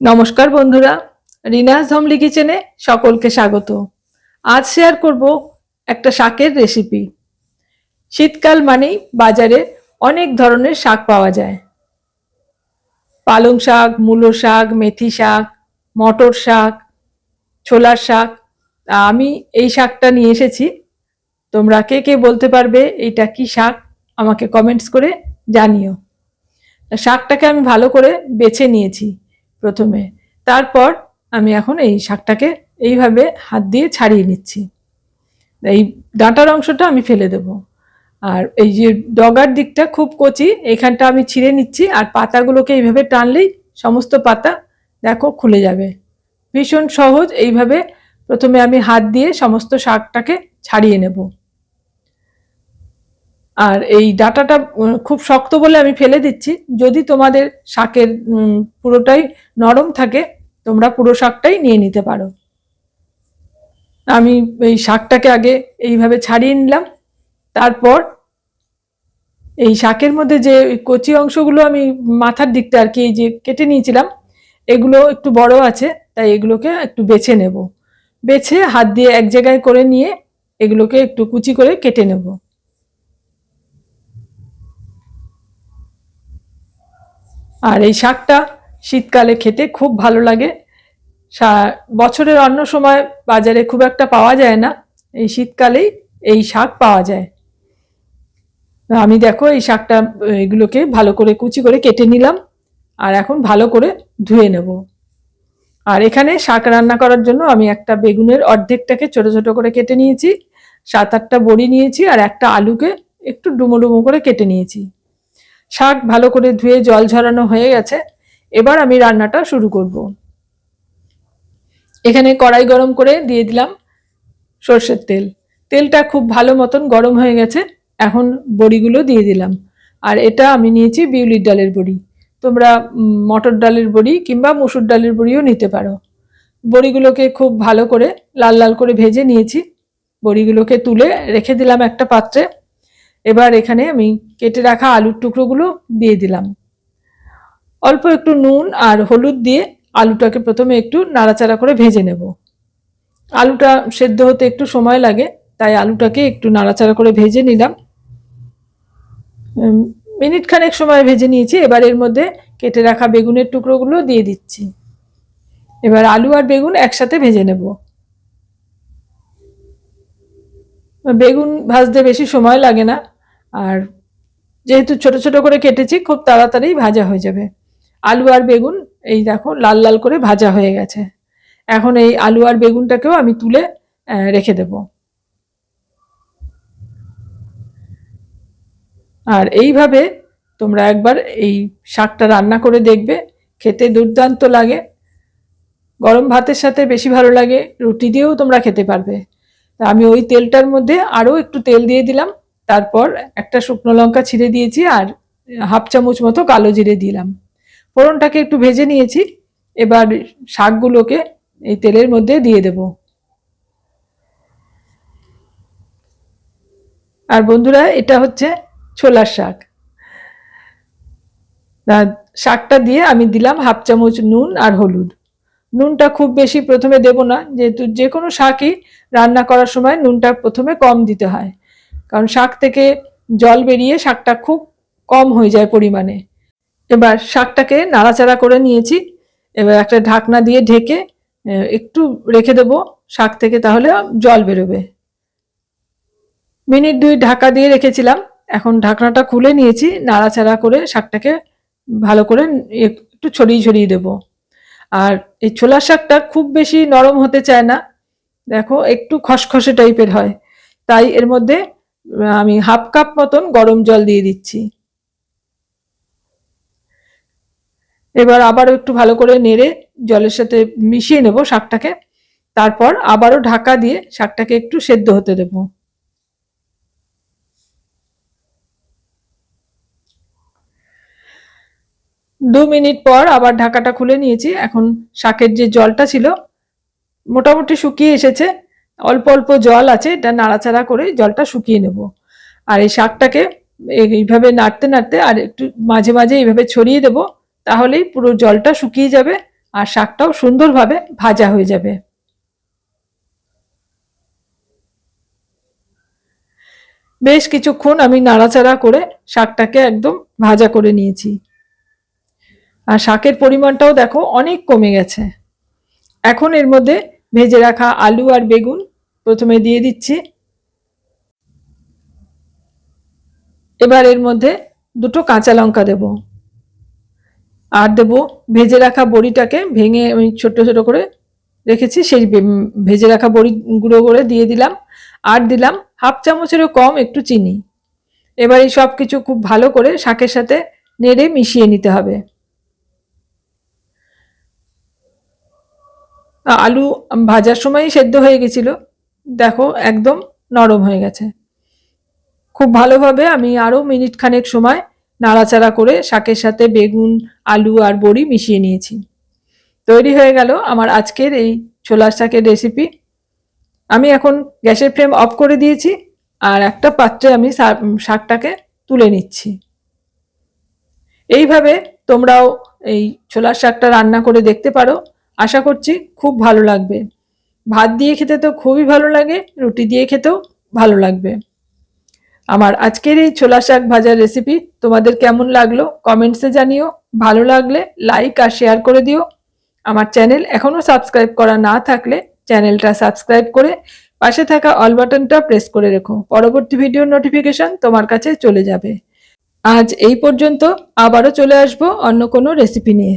নমস্কার বন্ধুরা, রিনাস ধমলি কিচেনে সকলকে স্বাগত। আজ শেয়ার করব একটা শাকের রেসিপি শীতকাল মানেই বাজারে অনেক ধরনের শাক পাওয়া যায়। পালং শাক, মূলো শাক, মেথি শাক, মটর শাক, ছোলার শাক। আমি এই শাকটা নিয়ে এসেছি। তোমরা কে কে বলতে পারবে এইটা কি শাক, আমাকে কমেন্টস করে জানিও। শাকটাকে আমি ভালো করে বেছে নিয়েছি। প্রথমে। তারপর আমি এখন এই শাকটাকে এইভাবে হাত দিয়ে ছাড়িয়ে নিচ্ছি। এই ডাঁটার অংশটা আমি ফেলে দেব। আর এই যে ডগার দিকটা খুব কচি, এখানটা আমি ছিঁড়ে নিচ্ছি আর পাতাগুলোকে এইভাবে টানলেই সমস্ত পাতা দেখো খুলে যাবে। ভীষণ সহজ, এইভাবে প্রথমে আমি হাত দিয়ে সমস্ত শাকটাকে ছাড়িয়ে নেব। আর এই ডাটাটা খুব শক্ত বলে আমি ফেলে দিচ্ছি। যদি তোমাদের শাকের পুরোটাই নরম থাকে, তোমরা পুরো শাকটাই নিয়ে নিতে পারো। আমি এই শাকটাকে আগে এইভাবে ছাড়িয়ে নিলাম। তারপর এই শাকের মধ্যে যে কচি অংশগুলো আমি মাথার দিকটা আর কি এই যে কেটে নিয়েছিলাম, এগুলো একটু বড় আছে, তাই এগুলোকে একটু বেছে নেব। বেছে হাত দিয়ে এক জায়গায় করে নিয়ে এগুলোকে একটু কুচি করে কেটে নেব। আর এই শাকটা শীতকালে খেতে খুব ভালো লাগে। বছরের অন্য সময় বাজারে খুব একটা পাওয়া যায় না। এই শীতকালেই এই শাক পাওয়া যায়। আমি দেখো এই শাকটা, এগুলোকে ভালো করে কুচি করে কেটে নিলাম আর এখন ভালো করে ধুয়ে নেব। আর এখানে শাক রান্না করার জন্য আমি একটা বেগুনের অর্ধেকটাকে ছোট ছোট করে কেটে নিয়েছি, সাত আটটা বড়ি নিয়েছি আর একটা আলুকে একটু ডুমো ডুমো করে কেটে নিয়েছি। শাক ভালো করে ধুয়ে জল ঝরানো হয়ে গেছে। এবার আমি রান্নাটা শুরু করব। এখানে কড়াই গরম করে দিয়ে দিলাম সর্ষের তেল। তেলটা খুব ভালো মতন গরম হয়ে গেছে, এখন বড়িগুলো দিয়ে দিলাম। আর এটা আমি নিয়েছি বিউলির ডালের বড়ি। তোমরা মটর ডালের বড়ি কিংবা মুসুর ডালের বড়িও নিতে পারো। বড়িগুলোকে খুব ভালো করে লাল লাল করে ভেজে নিয়েছি। বড়িগুলোকে তুলে রেখে দিলাম একটা পাত্রে। এবার এখানে আমি কেটে রাখা আলুর টুকরোগুলো দিয়ে দিলাম। অল্প একটু নুন আর হলুদ দিয়ে আলুটাকে প্রথমে একটু নাড়াচাড়া করে ভেজে নেব। আলুটা সেদ্ধ হতে একটু সময় লাগে, তাই আলুটাকে একটু নাড়াচাড়া করে ভেজে নিলাম। মিনিট খানেক সময় ভেজে নিয়েছি, এবার এর মধ্যে কেটে রাখা বেগুনের টুকরোগুলো দিয়ে দিচ্ছি। এবার আলু আর বেগুন একসাথে ভেজে নেব। বেগুন ভাজতে বেশি সময় লাগে না আর যেহেতু ছোট ছোট করে কেটেছি, খুব তাড়াতাড়ি ভাজা হয়ে যাবে। আলু আর বেগুন, এই দেখো, লাল লাল করে ভাজা হয়ে গেছে। এখন এই আলু আর বেগুনটাকেও আমি তুলে রেখে দেব। আর এইভাবে তোমরা একবার এই শাকটা রান্না করে দেখবে। খেতে দুর্দান্ত লাগে। গরম ভাতের সাথে বেশি ভালো লাগে, রুটি দিয়েও তোমরা খেতে পারবে। আমি ওই তেলটার মধ্যে আরও একটু তেল দিয়ে দিলাম। তারপর একটা শুকনো লঙ্কা ছিঁড়ে দিয়েছি আর হাফ চামচ মতো কালো জিরে দিলাম। ফোড়নটাকে একটু ভেজে নিয়েছি। এবার শাকগুলোকে এই তেলের মধ্যে দিয়ে দেব। আর বন্ধুরা, এটা হচ্ছে ছোলার শাক। শাকটা দিয়ে আমি দিলাম হাফ চামচ নুন আর হলুদ। নুনটা খুব বেশি প্রথমে দেব না, যেহেতু যে কোনো শাকই রান্না করার সময় নুনটা প্রথমে কম দিতে হয়। কারণ শাক থেকে জল বেরিয়ে শাকটা খুব কম হয়ে যায় পরিমাণে। এবার শাকটাকে নাড়াচাড়া করে নিয়েছি। এবার একটা ঢাকনা দিয়ে ঢেকে একটু রেখে দেবো শাক থেকে তাহলে জল বেরোবে। মিনিট দুই ঢাকা দিয়ে রেখেছিলাম। এখন ঢাকনাটা খুলে নিয়েছি, নাড়াচাড়া করে শাকটাকে ভালো করে একটু ছড়িয়ে ছড়িয়ে দেবো। আর এই ছোলার শাকটা খুব বেশি নরম হতে চায় না। দেখো, একটু খসখসে টাইপের হয়। তাই এর মধ্যে আমি হাফ কাপ মতন গরম জল দিয়ে দিচ্ছি। এবার আবারও একটু ভালো করে নেড়ে জলের সাথে মিশিয়ে নেব শাকটাকে। তারপর আবারও ঢাকা দিয়ে শাকটাকে একটু সেদ্ধ হতে দেব। দু মিনিট পর আবার ঢাকাটা খুলে নিয়েছি। এখন শাকের যে জলটা ছিল, মোটামুটি শুকিয়ে এসেছে। অল্প অল্প জল আছে, এটা নাড়াচাড়া করে জলটা শুকিয়ে নেব। আর এই শাকটাকে এইভাবে নাড়তে নাড়তে আর একটু মাঝে মাঝে এইভাবে ছড়িয়ে দেব, তাহলেই পুরো জলটা শুকিয়ে যাবে আর শাকটাও সুন্দরভাবে ভাজা হয়ে যাবে। বেশ কিছুক্ষণ আমি নাড়াচাড়া করে শাকটাকে একদম ভাজা করে নিয়েছি। আর শাকের পরিমাণটাও দেখো অনেক কমে গেছে। এখন এর মধ্যে ভেজে রাখা আলু আর বেগুন প্রথমে দিয়ে দিচ্ছি। এবার এর মধ্যে দুটো কাঁচা লঙ্কা দেব। আর দেব ভেজে রাখা বড়িটাকে ভেঙে আমি ছোট ছোট করে রেখেছি, সেই ভেজে রাখা বড়ি গুঁড়ো করে দিয়ে দিলাম। আর দিলাম হাফ চামচেরও কম একটু চিনি। এবার এই সব কিছু খুব ভালো করে শাকের সাথে নেড়ে মিশিয়ে নিতে হবে। আলু ভাজার সময়ই সেদ্ধ হয়ে গেছিল। দেখো, একদম নরম হয়ে গেছে। খুব ভালোভাবে আমি আরও মিনিট খানেক সময় নাড়াচাড়া করে শাকের সাথে বেগুন, আলু আর বড়ি মিশিয়ে নিয়েছি। তৈরি হয়ে গেল আমার আজকের এই ছোলার শাকের রেসিপি আমি এখন গ্যাসের ফ্লেম অফ করে দিয়েছি আর একটা পাত্রে আমি শাকটাকে তুলে নিচ্ছি। এইভাবে তোমরাও এই ছোলার শাকটা রান্না করে দেখতে পারো। আশা করছি খুব ভালো লাগবে। ভাত দিয়ে খেতে তো খুবই ভালো লাগে, রুটি দিয়ে খেতেও ভালো লাগবে। আমার আজকের এই ছোলা শাক ভাজার রেসিপি তোমাদের কেমন লাগল কমেন্টসে জানিও। ভালো লাগলে লাইক আর শেয়ার করে দিও। আমার চ্যানেল এখনও সাবস্ক্রাইব করা না থাকলে চ্যানেলটা সাবস্ক্রাইব করে পাশে থাকা অল বাটনটা প্রেস করে রেখো। পরবর্তী ভিডিওর নোটিফিকেশন তোমার কাছে চলে যাবে। আজ এই পর্যন্ত আবারও চলে আসব অন্য কোনো রেসিপি নিয়ে।